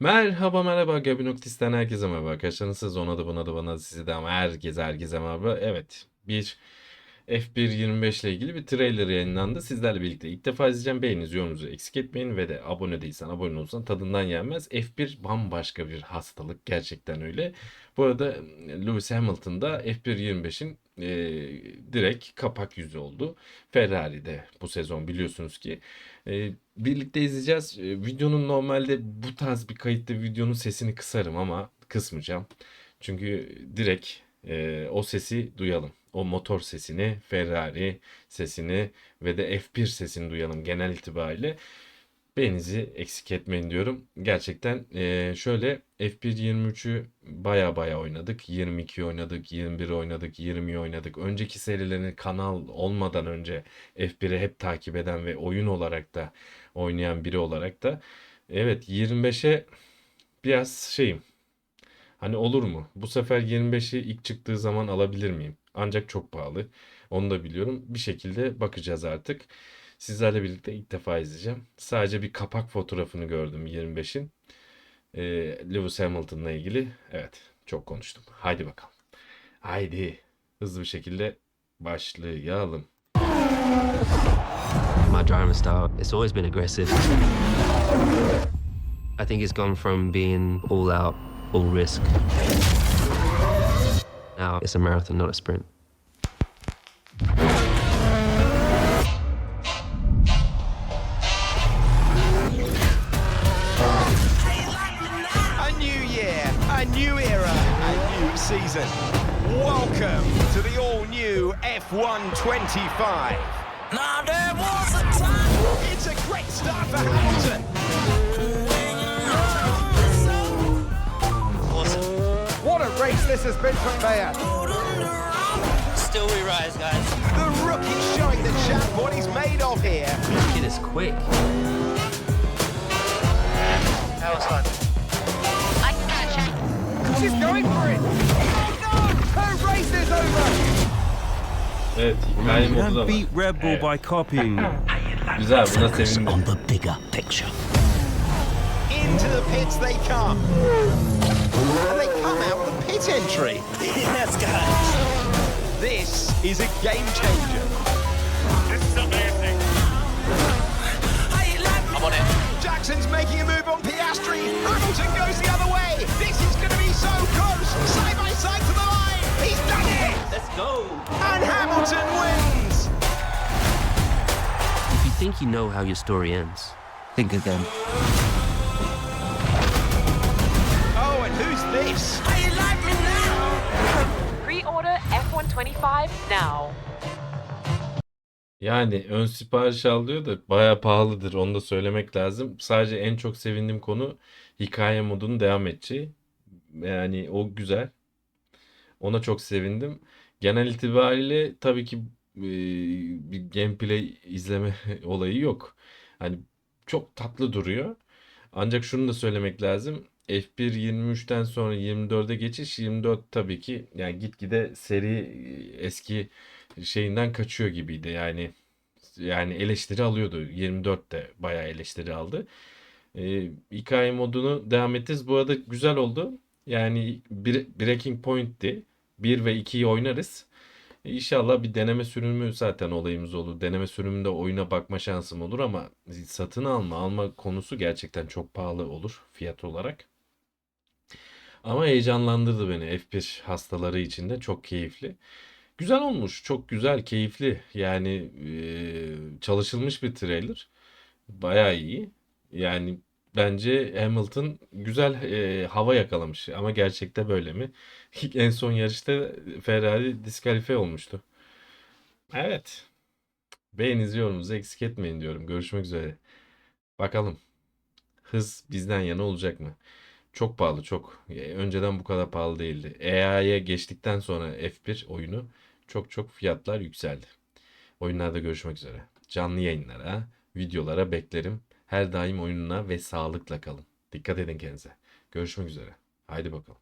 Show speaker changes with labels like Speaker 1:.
Speaker 1: Merhaba merhaba. Gabinoktis'ten herkese merhaba arkadaşlar. Nasılsınız? Ona da buna da bana da size de ama herkese herkese merhaba. Evet bir F1 25 ile ilgili bir trailer yayınlandı. Sizlerle birlikte ilk defa izleyeceğim. Beğeninizi yorumunuzu eksik etmeyin ve de abone değilsen abone olursan tadından yenmez. F1 bambaşka bir hastalık. Gerçekten öyle. Bu arada Lewis Hamilton da F1 25'in e, direkt kapak yüzü oldu Ferrari'de bu sezon biliyorsunuz ki e, birlikte izleyeceğiz. E, videonun normalde bu tarz bir kayıtta videonun sesini kısarım ama kısmayacağım. Çünkü direkt e, o sesi duyalım. O motor sesini, Ferrari sesini ve de F1 sesini duyalım genel itibariyle. Beğeninizi eksik etmeyin diyorum. Gerçekten e, şöyle F1 23'ü baya baya oynadık. 22 oynadık, 21 oynadık, 20 oynadık. Önceki serilerini kanal olmadan önce F1'i hep takip eden ve oyun olarak da oynayan biri olarak da evet 25'e biraz şeyim. Hani olur mu? Bu sefer 25'i ilk çıktığı zaman alabilir miyim? Ancak çok pahalı. Onu da biliyorum. Bir şekilde bakacağız artık. Sizlerle birlikte ilk defa izleyeceğim. Sadece bir kapak fotoğrafını gördüm 25'in. Ee, Lewis Hamilton'la ilgili. Evet, çok konuştum. Haydi bakalım. Haydi. Hızlı bir şekilde başlayalım.
Speaker 2: My driving style, it's always been aggressive. I think it's gone from being all out, all risk. Now it's a marathon, not a sprint.
Speaker 3: Season. Welcome to the all new F1 25.
Speaker 4: Now there was a time
Speaker 3: It's a great start for Hamilton. Awesome. What a race this has been for Mayer.
Speaker 4: Still we rise, guys.
Speaker 3: The rookie showing the champ what he's made of here.
Speaker 2: It is quick.
Speaker 4: That was fun.
Speaker 3: She's going for it. Oh no! Her race is over.
Speaker 1: Evet, hikaye
Speaker 5: You
Speaker 1: modu da
Speaker 5: can't
Speaker 1: var.
Speaker 5: beat Red Bull
Speaker 1: Evet.
Speaker 5: by copying.
Speaker 1: Güzel, buna sevindim.
Speaker 4: on the bigger picture.
Speaker 3: Into the pits they come. And they come out the pit entry.
Speaker 4: yes, guys.
Speaker 3: This is a game changer. This is amazing.
Speaker 4: I'm on it.
Speaker 3: Jackson's making a move on Piastri. Hamilton goes the other way. This
Speaker 2: go.
Speaker 3: And Hamilton wins.
Speaker 2: If you think you know how your story ends,
Speaker 4: Think again.
Speaker 3: Oh, and who's this?
Speaker 6: Pre-order F125 now.
Speaker 1: Yani ön sipariş alıyor da bayağı pahalıdır onu da söylemek lazım. Sadece en çok sevindiğim konu hikaye modunun devam edeceği. Yani o güzel. Ona çok sevindim. Genel itibariyle tabii ki e, bir gameplay izleme olayı yok. Hani çok tatlı duruyor. Ancak şunu da söylemek lazım. F1 23'ten sonra 24'e geçiş 24 tabii ki yani gitgide seri e, eski şeyinden kaçıyor gibiydi. Yani yani eleştiri alıyordu. 24 de bayağı eleştiri aldı. Ee, hikaye modunu devam ettiniz. Bu arada güzel oldu. Yani bir, Breaking Point'ti. 1 ve 2'yi oynarız. İnşallah bir deneme sürümü zaten olayımız olur. Deneme sürümünde oyuna bakma şansım olur ama satın alma alma konusu gerçekten çok pahalı olur fiyat olarak. Ama heyecanlandırdı beni F1 hastaları için de çok keyifli. Güzel olmuş, çok güzel, keyifli. Yani çalışılmış bir trailer. Bayağı iyi. Yani bence Hamilton güzel eee, hava yakalamış. Ama gerçekte böyle mi? En son yarışta Ferrari diskalifiye olmuştu. Evet. Beğeninizi yorumunuzu eksik etmeyin diyorum. Görüşmek üzere. Bakalım. Hız bizden yana olacak mı? Çok pahalı çok. E, Önceden bu kadar pahalı değildi. AI'ye geçtikten sonra F1 oyunu çok çok fiyatlar yükseldi. Oyunlarda görüşmek üzere. Canlı yayınlara, videolara beklerim. Her daim oyununa ve sağlıkla kalın. Dikkat edin kendinize. Görüşmek üzere. Haydi bakalım.